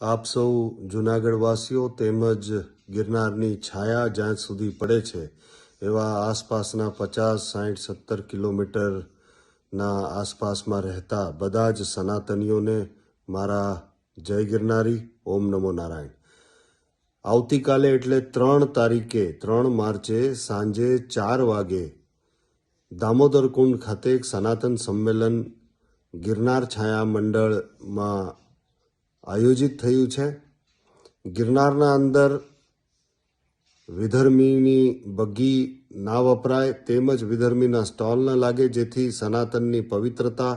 આપ સૌ જુનાગઢવાસીઓ તેમજ ગિરનારની છાયા જ્યાં સુધી પડે છે, એવા આસપાસના પચાસ સાઠ સત્તર કિલોમીટરના આસપાસમાં રહેતા બધા જ સનાતનીઓને મારા જય ગિરનારી, ઓમ નમો નારાયણ. આવતીકાલે એટલે ત્રણ તારીખે, ત્રણ માર્ચે સાંજે ચાર વાગે દામોદર કુંડ ખાતે એક સનાતન સંમેલન ગિરનાર છાયા મંડળમાં આયોજિત થયું છે. ગિરનારના અંદર વિધર્મીની બગી ના વપરાય તેમજ વિધર્મીના સ્ટોલ ન લાગે, જેથી સનાતનની પવિત્રતા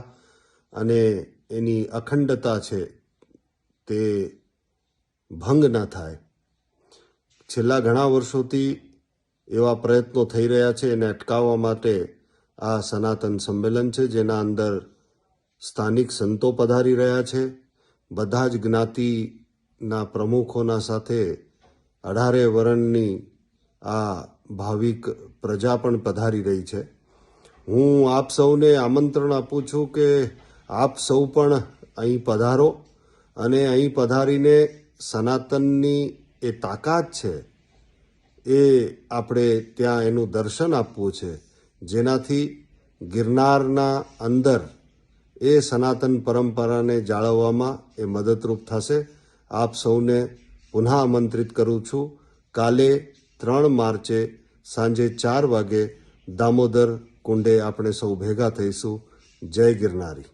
અને એની અખંડતા છે તે ભંગ ન થાય. છેલ્લા ઘણા વર્ષોથી એવા પ્રયત્નો થઈ રહ્યા છે, એને અટકાવવા માટે આ સનાતન સંમેલન છે, જેના અંદર સ્થાનિક સંતો પધારી રહ્યા છે. બધા જ જ્ઞાતિના પ્રમુખોના સાથે અઢારે વરણની આ ભાવિક પ્રજા પણ પધારી રહી છે. હું આપ સૌને આમંત્રણ આપું છું કે આપ સૌ પણ અહીં પધારો અને અહીં પધારીને સનાતનની એ તાકાત છે એ આપણે ત્યાં એનું દર્શન આપવું છે. જેનાથી ગિરનારના અંદર એ સનાતન પરંપરાને જાળવવામાં એ મદદરૂપ થશે. આપ સૌને પુનઃ આમંત્રિત કરું છું. કાલે ત્રણ માર્ચે સાંજે ચાર વાગે દામોદર કુંડે આપણે સૌ ભેગા થઈશું. જય ગિરનારી.